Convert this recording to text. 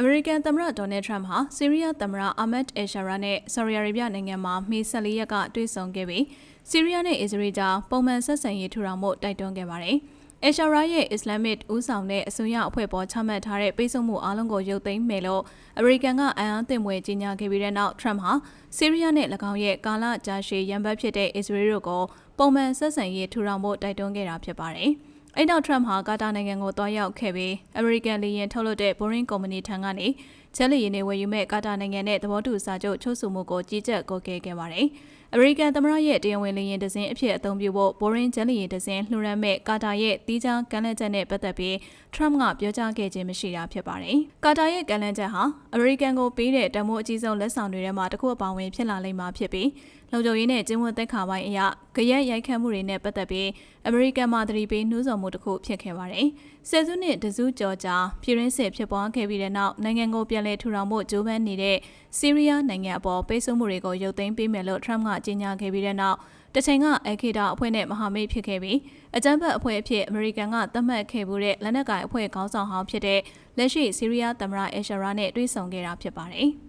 အမေရိကန်သမ္မတဒေါ်နယ်ထရမ့်ဟာဆီးရီးယားသမ္မတအာမတ်အယ်ရှာရာနဲ့ဆော်ဒီအာရေဗျနိုင်ငံမှာမေ14ရက်ကတွေ့ဆုံခဲ့ပြီးဆီးရီးယားနဲ့အစ္စရေးကြားပုံမှန်ဆက်ဆံရေးထူထောင်မှုတိုက်တွန်းခဲ့ပါတယ်။အယ်ရှာရာရဲ့အစ္စလာမစ်ဦးဆောင်တဲ့အစိုးရအဖွဲ့ပေါ်ချမှတ်ထားတဲ့ပိတ်ဆို့မှုအလုံးကိုရုပ်သိမ်းမယ်လို့အမေရိကန်ကအံ့အားသင့်မွေကြေညာခဲ့ပြီးတဲ့နောက်ထရမ့်ဟာဆီးရီးယားနဲ့၎င်းရဲ့ကာလကြာရှည်ရန်ဘတ်ဖြစ်တဲ့အစ္စရေးတို့ကိုပုံမှန်ဆက်ဆံရေးထူထောင်မှုတိုက်တွန်းခဲ့တာဖြစ်ပါတယ်။ အဲ့နောက်ထရမ့်ဟာကာတာနိုင်ငံကိုတွားရောက်ခဲ့ပြီးအမေရိကန်လေယာဉ်ထုတ်လုပ်တဲ့ Boeing ကုမ္ပဏီထံကနေချက်လေယာဉ်တွေဝယ်ယူမဲ့ကာတာနိုင်ငံနဲ့သဘောတူစာချုပ်ချုပ်ဆိုမှုကိုကြီးကြပ်ကိုကဲခဲ့ပါတယ်။အမေရိကန်သမ္မတရဲ့တရားဝင်လေယာဉ်ဒဇင်းအဖြစ်အသုံးပြုဖို့ Boeing ချက်လေယာဉ်ဒဇင်းလှူဒါန်းမဲ့ကာတာရဲ့တီးခြားကမ်းလှမ်းချက်နဲ့ပတ်သက်ပြီးထရမ့်ကပြောကြားခဲ့ခြင်းမရှိတာဖြစ်ပါတယ်။ကာတာရဲ့ကမ်းလှမ်းချက်ဟာအမေရိကန်ကိုပေးတဲ့တမိုးအကြီးဆုံးလက်ဆောင်တွေထဲမှာတစ်ခုအပါအဝင်ဖြစ်လာလိမ့်မှာဖြစ်ပြီးလုံခြုံရေးနဲ့ကျင်းဝတ်သက်ခါပိုင်းအရကြရက်ရိုက်ခတ်မှုတွေနဲ့ပတ်သက်ပြီးအမေရိကန်မှသတိပေးနှိုးဆော်မှုတစ်ခုဖြစ်ခဲ့ပါတယ်။ဆယ်စုနှစ်တစုကျော်ကြာပြည်ရင်းစစ်ဖြစ်ပွားခဲ့ပြီးတဲ့နောက်နိုင်ငံကိုပြန်လည်ထူထောင်ဖို့ကြိုးပမ်းနေတဲ့ဆီးရီးယားနိုင်ငံအပေါ်ပိတ်ဆို့မှုတွေကိုရုပ်သိမ်းပေးမယ်လို့ထရမ့်ကကြေညာခဲ့ပြီးတဲ့နောက်တချိန်ကအခီတာအဖွဲ့နဲ့မဟာမိတ်ဖြစ်ခဲ့ပြီးအကြမ်းဖက်အဖွဲ့အဖြစ်အမေရိကန်ကသတ်မှတ်ခဲ့မှုတဲ့လက်နက်ကိုင်အဖွဲ့ခေါင်းဆောင်ဟောင်းဖြစ်တဲ့လက်ရှိဆီးရီးယားသမ္မတအယ်ရှာရာနဲ့တွေ့ဆုံခဲ့တာဖြစ်ပါတယ်။